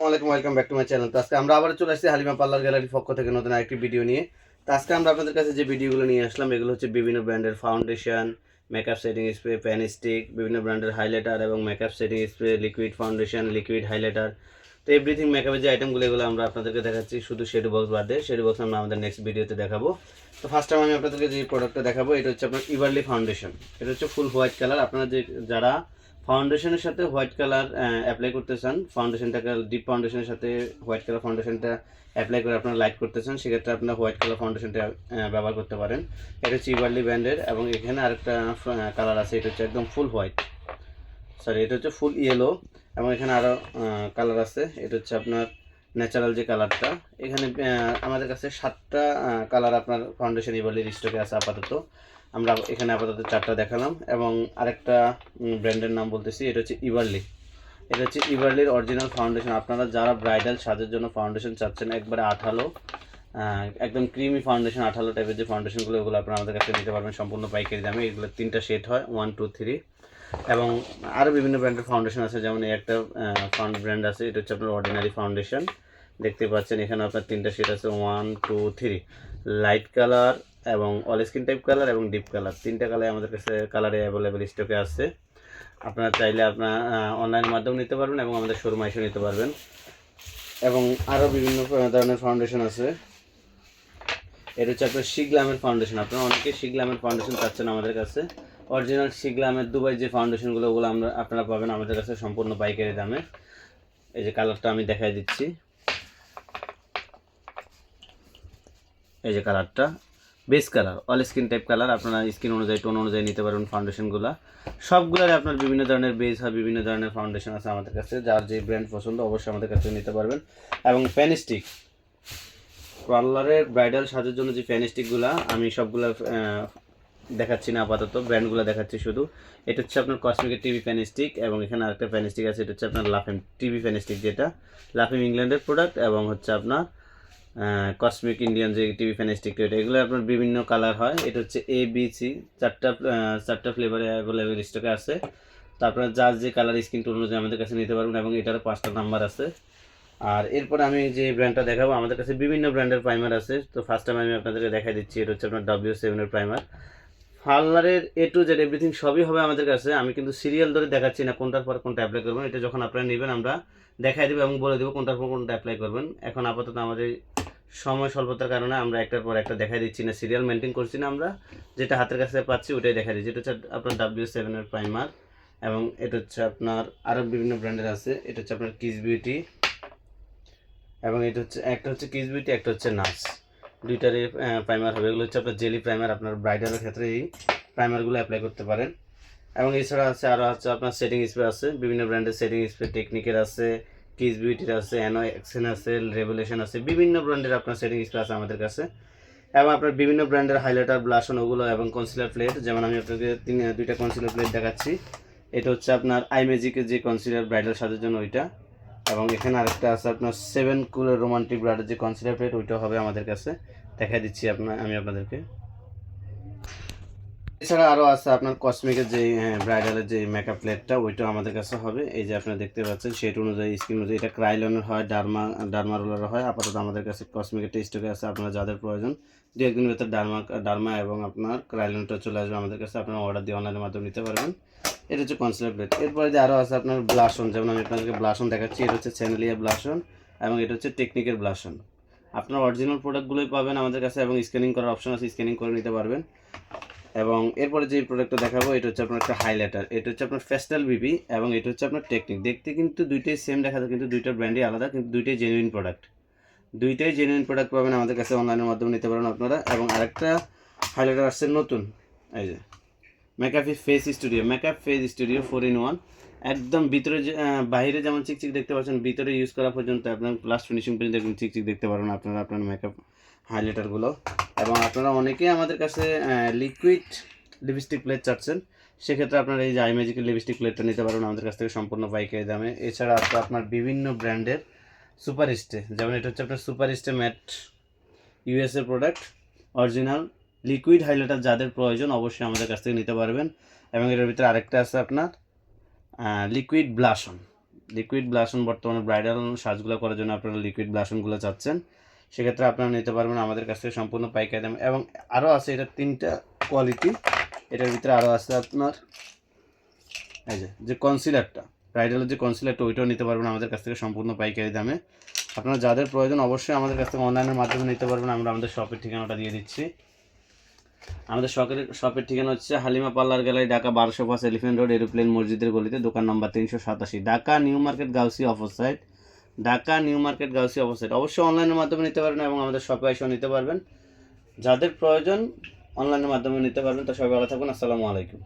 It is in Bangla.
আসসালামাইকুম welcome back to my channel তো আজকে আমরা আবার চলে আসছি হালিমা পার্লার গ্যালারির পক্ষ থেকে নতুন আরেকটি ভিডিও নিয়ে। তো আজকে আমরা আপনাদের কাছে যে ভিডিওগুলো নিয়ে আসলাম, এগুলো হচ্ছে বিভিন্ন ব্র্যান্ডের foundation makeup setting spray pan stick বিভিন্ন ব্র্যান্ডের হাইলাইটার এবং makeup setting spray liquid foundation liquid highlighter তো এভরিথিং মেকআপের যে আইটেমগুলো এগুলো আমরা আপনাদেরকে দেখাচ্ছি, শুধু শেড বক্স বাদে শেড বক্স আমরা আমাদের নেক্সট ভিডিওতে দেখাবো। তো ফার্স্ট টাইম আমি আপনাদেরকে যে প্রোডাক্টটা দেখাবো, এটা হচ্ছে আপনার ইভারলি ফাউন্ডেশন এটা হচ্ছে ফুল হোয়াইট কালার আপনারা যে, যারা ফাউন্ডেশনের সাথে হোয়াইট কালার অ্যাপ্লাই করতে চান ফাউন্ডেশনটাকে ডিপ ফাউন্ডেশনের সাথে হোয়াইট কালার ফাউন্ডেশনটা অ্যাপ্লাই করে আপনারা লাইট করতে চান, সেক্ষেত্রে আপনার হোয়াইট কালার ফাউন্ডেশনটা ব্যবহার করতে পারেন। এটা ইভারলি ব্র্যান্ডের এবং এখানে আরেকটা কালার আছে, এটা হচ্ছে একদম ফুল হোয়াইট সরি এটা হচ্ছে ফুল ইয়েলো এবং এখানে আরও কালার আছে, এটা হচ্ছে আপনার ন্যাচারাল যে কালারটা এখানে আমাদের কাছে সাতটা কালার আপনার ফাউন্ডেশন ইভারলির স্টকে আছে আপাতত। আমরা এখানে আপাতত চারটা দেখালাম, এবং আরেকটা ব্র্যান্ডের নাম বলতেছি, এটা হচ্ছে ইভারলি এটা হচ্ছে ইভারলির অরিজিনাল ফাউন্ডেশন আপনারা যারা ব্রাইডাল সাজের জন্য ফাউন্ডেশন চাচ্ছেন, একবারে আঠালো একদম ক্রিমি ফাউন্ডেশন আঠালো টাইপের যে ফাউন্ডেশনগুলো ওগুলো আপনারা আমাদের কাছে নিতে পারবেন, সম্পূর্ণ পাইকারি দামে। এগুলো তিনটা সেট হয় ওয়ান টু থ্রি এবং আরও বিভিন্ন ব্র্যান্ডের ফাউন্ডেশন আছে, যেমন এই একটা ফাউন্ড ব্র্যান্ড আছে, এটা হচ্ছে আপনার অর্ডিনারি ফাউন্ডেশন দেখতে পাচ্ছেন, এখানে আপনার তিনটা শেড আছে one two three light colour এবং অল স্কিন টাইপ কালার এবং ডিপ কালার তিনটা কালার আমাদের কাছে কালারে অ্যাভেলেবেল স্টকে আছে। আপনারা চাইলে আপনার অনলাইনের মাধ্যমে নিতে পারবেন এবং আমাদের শোরুমে এসে নিতে পারবেন। এবং আরও বিভিন্ন ধরনের ফাউন্ডেশন আছে। এটা হচ্ছে আপনার শিগলামের ফাউন্ডেশন আপনারা অনেকে শিগলামের ফাউন্ডেশন চাচ্ছেন আমাদের কাছে। অরিজিনাল শিগলামের দুবাই যে ফাউন্ডেশনগুলো ওগুলো আমরা, আপনারা পাবেন আমাদের কাছে সম্পূর্ণ পাইকারি দামে। এই যে কালারটা আমি দেখাই দিচ্ছি। এই যে কালারটা base colour all skin type colour আপনারা স্কিন অনুযায়ী টোন অনুযায়ী নিতে পারবেন ফাউন্ডেশনগুলো সবগুলোর আপনার বিভিন্ন ধরনের বেস হয়, বিভিন্ন ধরনের ফাউন্ডেশন আছে আমাদের কাছে, যার যে ব্র্যান্ড পছন্দ অবশ্যই আমাদের কাছে নিতে পারবেন। এবং প্যান স্টিক পার্লারের ব্রাইডাল সাজের জন্য যে ফ্যান স্টিকগুলো আমি সবগুলো দেখাচ্ছি না আপাতত ব্র্যান্ডগুলো দেখাচ্ছি শুধু। এটা হচ্ছে আপনার কসমিকের টিভি ফ্যান স্টিক এবং এখানে আরেকটা ফ্যান স্টিক আছে, এটা হচ্ছে আপনার লাফেম টিভি ফ্যান স্টিক যেটা। লাফেম ইংল্যান্ডের প্রোডাক্ট এবং হচ্ছে আপনার কসমিক ইন্ডিয়ান যে টিভি ফ্যান স্টিক এটা এগুলো আপনার বিভিন্ন কালার হয়। এটা হচ্ছে এ বি সি চারটা চারটা ফ্লেভারে অ্যাভেলেবেল স্টকে আছে। তারপরে যার যে কালার স্কিন টোন অনুযায়ী আমাদের কাছে নিতে পারবেন এবং এটারও পাঁচটা নাম্বার আছে। আর এরপরে আমি যে ব্র্যান্ডটা দেখাবো, আমাদের কাছে বিভিন্ন ব্র্যান্ডের প্রাইমার আছে। তো ফার্স্ট টাইম আমি আপনাদেরকে দেখাই দিচ্ছি, এটা হচ্ছে আপনার ডাব্লিউ সেভেনের প্রাইমার পার্লারের এ টু জেড এভরিথিং সবই হবে আমাদের কাছে। আমি কিন্তু সিরিয়াল ধরে দেখাচ্ছি না কোনটার পর কোনটা অ্যাপ্লাই করবেন। এটা যখন আপনারা নেবেন, আমরা দেখাই দেবো এবং বলে দেবো কোনটার পর কোনটা অ্যাপ্লাই করবেন। এখন আপাতত আমাদের সময় স্বল্পতার কারণে আমরা একটার পর একটা দেখাই দিচ্ছি না সিরিয়াল মেনটেন করছি না আমরা। যেটা হাতের কাছে পাচ্ছি ওটাই দেখাই দিচ্ছি। এটা হচ্ছে আপনার ডাব্লিউ সেভেনের প্রাইমার এবং এটা হচ্ছে আপনার আরও বিভিন্ন ব্র্যান্ডের আছে। এটা হচ্ছে আপনার কিস বিউটি এবং এটা হচ্ছে, একটা হচ্ছে কিস বিউটি একটা হচ্ছে নার্স দুইটারই প্রাইমার হবে। এগুলো হচ্ছে আপনার জেলি প্রাইমার আপনার ব্রাইডালের ক্ষেত্রে এই প্রাইমারগুলো অ্যাপ্লাই করতে পারেন। এবং এছাড়া আছে, আরও আছে আপনার সেটিং স্প্রে আছে। বিভিন্ন ব্র্যান্ডের সেটিং স্প্রে টেকনিকের আছে। কিস বিউটির আছে অ্যানো এক্সেন আছে রেভুলেশন আছে, বিভিন্ন ব্র্যান্ডের আপনার সেটিং স্প্রে আছে আমাদের কাছে। এবং আপনার বিভিন্ন ব্র্যান্ডের হাইলাইটার ব্লাশন ওগুলো এবং কনসিলার প্লেট যেমন আমি আপনাকে তিন, দুইটা কনসিলার প্লেট দেখাচ্ছি। এটা হচ্ছে আপনার আই যে কনসিলার ব্রাইডাল সাজার জন্য ওইটা। এবং এখানে আরেকটা আছে আপনার সেভেন কুলের রোমান্টিক ব্রাইডাল যে কনসিলার প্লেট ওইটাও হবে আমাদের কাছে। দেখাই দিচ্ছি আপনার আমি আপনাদেরকে। এছাড়া আরও আছে আপনার কসমিকের যে ব্রাইডালের যে মেকআপ প্লেটটা ওইটাও আমাদের কাছে হবে। এই যে আপনারা দেখতে পাচ্ছেন সেট অনুযায়ী স্কিন অনুযায়ী, এটা ক্রাইলনের হয় ডার্মা ডার্মা রোলার হয়। আপাতত আমাদের কাছে কসমিকের স্টকে আছে, আপনারা যাদের প্রয়োজন, দু একদিন ভেতর ডার্মা ডার্মা এবং আপনার ক্রাইলনটা চলে আসবে আমাদের কাছে, আপনারা অর্ডার দিয়ে অনলাইনের মাধ্যমে নিতে পারবেন। এটা হচ্ছে কনসিলার প্লেট এরপরে যে আরও আছে আপনার ব্লাশন যেমন আমি আপনাদেরকে ব্লাশন দেখাচ্ছি, এটা হচ্ছে চ্যানেলিয়া ব্লাশন এবং এটা হচ্ছে টেকনিকের ব্লাশন আপনার অরিজিনাল প্রোডাক্টগুলোই পাবেন আমাদের কাছে এবং স্ক্যানিং করার অপশন আছে স্ক্যানিং করে নিতে পারবেন। এবং এরপরে যে প্রোডাক্টটা দেখাবো, এটা হচ্ছে আপনার একটা হাইলাইটার এটা হচ্ছে আপনার ফেস্টাল বিবি এবং এটা হচ্ছে আপনার টেকনিক দেখতে কিন্তু দুইটাই সেম দেখা যায় কিন্তু দুইটা ব্র্যান্ডই আলাদা, কিন্তু দুইটাই জেনুইন প্রোডাক্ট দুইটাই জেনুইন প্রোডাক্ট পাবেন আমাদের কাছে অনলাইনের মাধ্যমে নিতে পারেন আপনারা। এবং আরেকটা হাইলাইটার আসছে নতুন, এই যে মেকআপি face studio makeup face studio four in one একদম ভিতরে বাইরে যেমন চিকচিক দেখতে পাচ্ছেন, ভিতরে ইউজ করা পর্যন্ত আপনার প্লাস ফিনিশিং পর্যন্ত একদম চিকচিক দেখতে পারবেন আপনারা, আপনার মেকআপ হাইলাইটারগুলো এবং আপনারা অনেকেই আমাদের কাছে লিকুইড লিপস্টিক প্লেট চাচ্ছেন। সেক্ষেত্রে আপনারা এই যে আই ম্যাজিকের লিপস্টিক প্লেটটা নিতে পারবেন আমাদের কাছ থেকে সম্পূর্ণ পাইকারি দামে। এছাড়া আছে আপনার বিভিন্ন ব্র্যান্ডের সুপার স্টে যেমন এটা হচ্ছে আপনার super stay matte USA product original liquid highlighter যাদের প্রয়োজন অবশ্যই আমাদের কাছ থেকে নিতে পারবেন। এবং এটার ভিতরে আরেকটা আছে আপনার লিকুইড ব্লাশন লিকুইড ব্লাশন বর্তমানে ব্রাইডাল সাজগুলো করার জন্য আপনারা লিকুইড ব্লাশনগুলো চাচ্ছেন। সেক্ষেত্রে আপনারা নিতে পারবেন আমাদের কাছ থেকে সম্পূর্ণ পাইকারি দাম। এবং আরও আছে এটা তিনটা কোয়ালিটি এটার ভিতরে আরও আছে আপনার, এই যে যে কনসিলারটা ব্রাইডালের যে কনসিলারটা ওইটাও নিতে পারবেন আমাদের কাছ থেকে সম্পূর্ণ পাইকারি দামে। আপনারা যাদের প্রয়োজন অবশ্যই আমাদের কাছ থেকে অনলাইনের মাধ্যমে নিতে পারবেন। আমরা আমাদের শপের ঠিকানাটা দিয়ে দিচ্ছি। আমাদের শপের শপের ঠিকানা হচ্ছে হালিমা পার্লার গ্যালারি, ঢাকা বারোশো পাঁচ এলিফেন্ট রোড, এরোপ্লেন মসজিদের গলিতে, দোকান নাম্বার তিনশো সাতাশি, Dhaka new market, Gausi offer side. Dhaka, new market, Gausi অবস্থিত। অবশ্যই অনলাইনের মাধ্যমে নিতে পারবেন এবং আমাদের শপে এসেও নিতে পারবেন। যাদের প্রয়োজন অনলাইনের মাধ্যমে নিতে পারবেন, তো সবাই ভালো থাকুন। আসসালামু আলাইকুম।